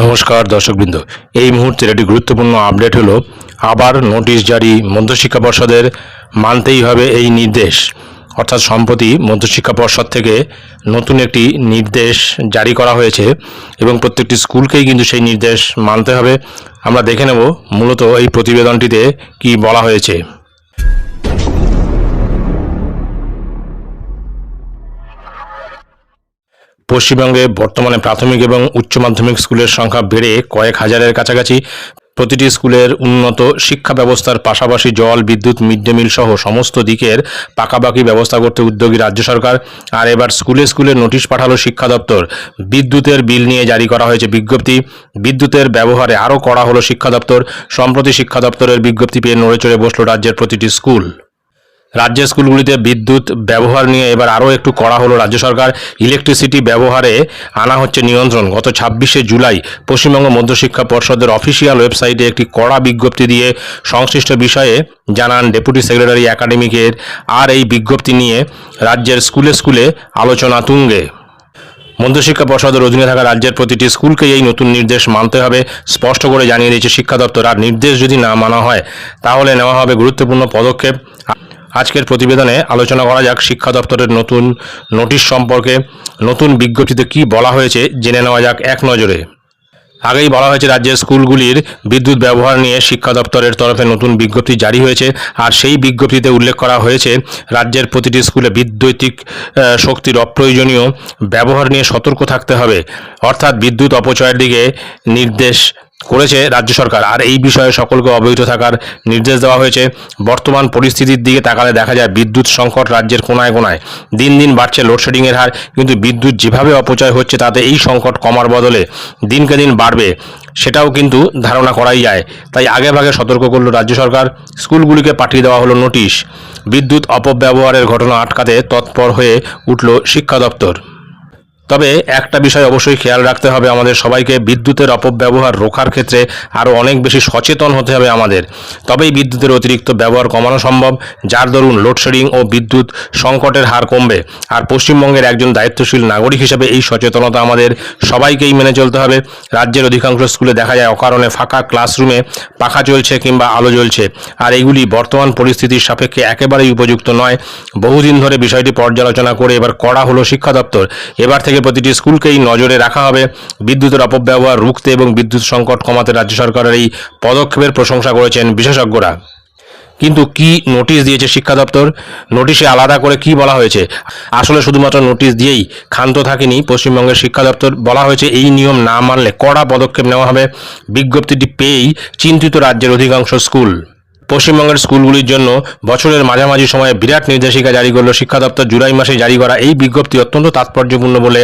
নমস্কার দর্শকবৃন্দ। এই মুহূর্তের একটি গুরুত্বপূর্ণ আপডেট হলো, আবার নোটিশ জারি মধ্যশিক্ষা পর্ষদের মানতেই হবে এই নির্দেশ। অর্থাৎ সম্প্রতি মধ্যশিক্ষা পর্ষদ থেকে নতুন একটি নির্দেশ জারি করা হয়েছে এবং প্রত্যেকটি স্কুলকেই কিন্তু সেই নির্দেশ মানতে হবে। আমরা দেখে নেব মূলত এই প্রতিবেদনটিতে কি বলা হয়েছে। পশ্চিমবঙ্গে বর্তমানে প্রাথমিক এবং উচ্চ মাধ্যমিক স্কুলের সংখ্যা বেড়ে কয়েক হাজারের কাছাকাছি। প্রতিটি স্কুলের উন্নত শিক্ষা ব্যবস্থার পাশাপাশি জল, বিদ্যুৎ, মিড ডে মিল সহ সমস্ত দিকের পাকাপাকি ব্যবস্থা করতে উদ্যোগী রাজ্য সরকার। আর এবার স্কুলে স্কুলে নোটিশ পাঠালো শিক্ষা দপ্তর। বিদ্যুতের বিল নিয়ে জারি করা হয়েছে বিজ্ঞপ্তি। বিদ্যুতের ব্যবহারে আরও করা হলো শিক্ষা দপ্তর। সম্প্রতি শিক্ষা দপ্তরের বিজ্ঞপ্তি পেয়ে নড়ে চড়ে বসল রাজ্যের প্রতিটি স্কুল। রাজ্যের স্কুলগুলিতে বিদ্যুৎ ব্যবহার নিয়ে এবার আরও একটু কড়া হলো রাজ্য সরকার। ইলেকট্রিসিটি ব্যবহারে আনা হচ্ছে নিয়ন্ত্রণ। গত ছাব্বিশে জুলাই পশ্চিমবঙ্গ মধ্যশিক্ষা পর্ষদের অফিসিয়াল ওয়েবসাইটে একটি কড়া বিজ্ঞপ্তি দিয়ে সংশ্লিষ্ট বিষয়ে জানান ডেপুটি সেক্রেটারি একাডেমিকের। আর এই বিজ্ঞপ্তি নিয়ে রাজ্যের স্কুলে স্কুলে আলোচনা তুঙ্গে। মধ্যশিক্ষা পর্ষদের অধীনে থাকা রাজ্যের প্রতিটি স্কুলকে এই নতুন নির্দেশ মানতে হবে। স্পষ্ট করে জানিয়ে দিয়েছে শিক্ষা দপ্তর আর নির্দেশ যদি না মানা হয়, তাহলে নেওয়া হবে গুরুত্বপূর্ণ পদক্ষেপ। আজকের প্রতিবেদনে আলোচনা করা যাক শিক্ষা দপ্তরের নতুন নোটিশ সম্পর্কে, নতুন বিজ্ঞপ্তিতে কি বলা হয়েছে জেনে নেওয়া যাক এক নজরে। আগেই বলা হয়েছে রাজ্যের স্কুলগুলির বিদ্যুৎ ব্যবহার নিয়ে শিক্ষা দপ্তরের তরফে নতুন বিজ্ঞপ্তি জারি হয়েছে, আর সেই বিজ্ঞপ্তিতে উল্লেখ করা হয়েছে রাজ্যের প্রতিটি স্কুলে বিদ্যুতিক শক্তির অপ্রয়োজনীয় ব্যবহার নিয়ে সতর্ক থাকতে হবে। অর্থাৎ বিদ্যুৎ অপচয়ের দিকে নির্দেশ করেছে রাজ্য সরকার। আর এই বিষয়ে সকলকে অবহিত থাকার নির্দেশ দেওয়া হয়েছে। বর্তমান পরিস্থিতির দিকে তাকালে দেখা যায় বিদ্যুৎ সংকট রাজ্যের কোনায় কোনায় দিন দিন বাড়ছে লোডশেডিংয়ের হার, কিন্তু বিদ্যুৎ যেভাবে অপচয় হচ্ছে তাতে এই সংকট কমার বদলে দিনকে দিন বাড়বে সেটাও কিন্তু ধারণা করাই যায়। তাই আগে ভাগে সতর্ক করল রাজ্য সরকার। স্কুলগুলিকে পাঠিয়ে দেওয়া হলো নোটিশ। বিদ্যুৎ অপব্যবহারের ঘটনা আটকাতে তৎপর হয়ে উঠল শিক্ষা দপ্তর। তবে একটা বিষয় অবশ্যই খেয়াল রাখতে হবে, আমাদের সবাইকে বিদ্যুতের অপব্যবহার রোখার ক্ষেত্রে আরও অনেক বেশি সচেতন হতে হবে আমাদের। তবেই বিদ্যুতের অতিরিক্ত ব্যবহার কমানো সম্ভব, যার দরুন লোডশেডিং ও বিদ্যুৎ সংকটের হার কমবে। আর পশ্চিমবঙ্গের একজন দায়িত্বশীল নাগরিক হিসেবে এই সচেতনতা আমাদের সবাইকেই মেনে চলতে হবে। রাজ্যের অধিকাংশ স্কুলে দেখা যায় অকারণে ফাঁকা ক্লাসরুমে পাখা চলছে কিংবা আলো জ্বলছে। আর এগুলি বর্তমান পরিস্থিতির সাপেক্ষে একেবারেই উপযুক্ত নয়। বহুদিন ধরে বিষয়টি পর্যালোচনা করে এবার করা হলো শিক্ষা দপ্তর। এবার থেকে প্রতিটি স্কুলকেই নজরে রাখা হবে। বিদ্যুতের অপব্যবহার রুখতে এবং বিদ্যুৎ সংকট কমাতে রাজ্য সরকারের এই পদক্ষেপের প্রশংসা করেছেন বিশেষজ্ঞরা। কিন্তু কি নোটিশ দিয়েছে শিক্ষা দপ্তর? নোটিশে আলাদা করে কি বলা হয়েছে? আসলে শুধুমাত্র নোটিশ দিয়েই ক্ষান্ত থাকেনি। পশ্চিমবঙ্গের শিক্ষা দপ্তর বলা হয়েছে এই নিয়ম না মানলে কড়া পদক্ষেপ নেওয়া হবে। বিজ্ঞপ্তিটি পেয়েই চিন্তিত রাজ্যের অধিকাংশ স্কুল। পশ্চিমবঙ্গের স্কুলগুলির জন্য বছরের মাঝামাঝি সময়ে বিরাট নির্দেশিকা জারি করল শিক্ষা দপ্তর। জুলাই মাসে জারি করা এই বিজ্ঞপ্তি অত্যন্ত তাৎপর্যপূর্ণ বলে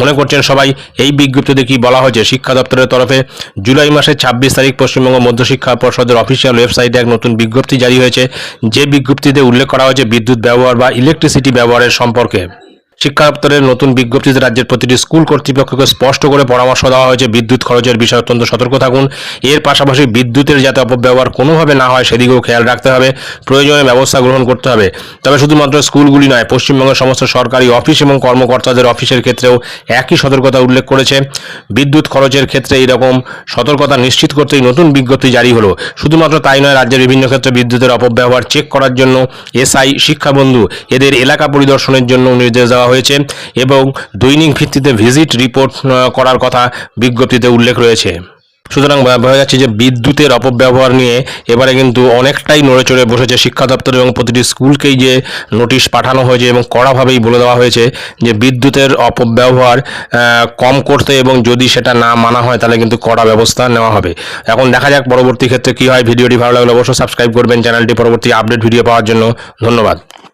মনে করছেন সবাই। এই বিজ্ঞপ্তিতে কি বলা হয়েছে? শিক্ষা দপ্তরের তরফে জুলাই মাসের ছাব্বিশ তারিখ পশ্চিমবঙ্গ মধ্যশিক্ষা পর্ষদের অফিসিয়াল ওয়েবসাইটে এক নতুন বিজ্ঞপ্তি জারি হয়েছে। যে বিজ্ঞপ্তিতে উল্লেখ করা হয়েছে বিদ্যুৎ ব্যবহার বা ইলেকট্রিসিটি ব্যবহারের সম্পর্কে। শিক্ষা দপ্তরের নতুন বিজ্ঞপ্তিতে রাজ্যের প্রতিটি স্কুল কর্তৃপক্ষকে স্পষ্ট করে পরামর্শ দেওয়া হয়েছে, বিদ্যুৎ খরচের বিষয়ে অত্যন্ত সতর্ক থাকুন। এর পাশাপাশি বিদ্যুতের যাতে অপব্যবহার কোনোভাবে না হয়, সেদিকেও খেয়াল রাখতে হবে। প্রয়োজনীয় ব্যবস্থা গ্রহণ করতে হবে। তবে শুধুমাত্র স্কুলগুলি নয়, পশ্চিমবঙ্গের সমস্ত সরকারি অফিস এবং কর্মকর্তাদের অফিসের ক্ষেত্রেও একই সতর্কতা উল্লেখ করেছে। বিদ্যুৎ খরচের ক্ষেত্রে এইরকম সতর্কতা নিশ্চিত করতেই নতুন বিজ্ঞপ্তি জারি হলো। শুধুমাত্র তাই নয়, রাজ্যের বিভিন্ন ক্ষেত্রে বিদ্যুতের অপব্যবহার চেক করার জন্য এসআই, শিক্ষাবন্ধু, এদের এলাকা পরিদর্শনের জন্য নির্দেশ দেওয়া হয়েছে এবং দৈনিক ভিত্তিতে ভিজিট রিপোর্ট করার কথা বিজ্ঞপ্তিতে উল্লেখ রয়েছে। সুতরাং বোঝা যাচ্ছে যে বিদ্যুতের অপব্যবহার নিয়ে এবারে কিন্তু অনেকটাই নড়ে চড়ে বসেছে শিক্ষা দপ্তর এবং প্রতিটি স্কুলকেই যে নোটিশ পাঠানো হয়েছে এবং কড়াভাবেই বলে দেওয়া হয়েছে যে বিদ্যুতের অপব্যবহার কম করতে এবং যদি সেটা না মানা হয় তাহলে কিন্তু কড়া ব্যবস্থা নেওয়া হবে। এখন দেখা যাক পরবর্তী ক্ষেত্রে কি হয়। ভিডিওটি ভালো লাগলে অবশ্যই সাবস্ক্রাইব করবেন। চ্যানেলটি পরবর্তী আপডেট ভিডিও পাওয়ার জন্য ধন্যবাদ।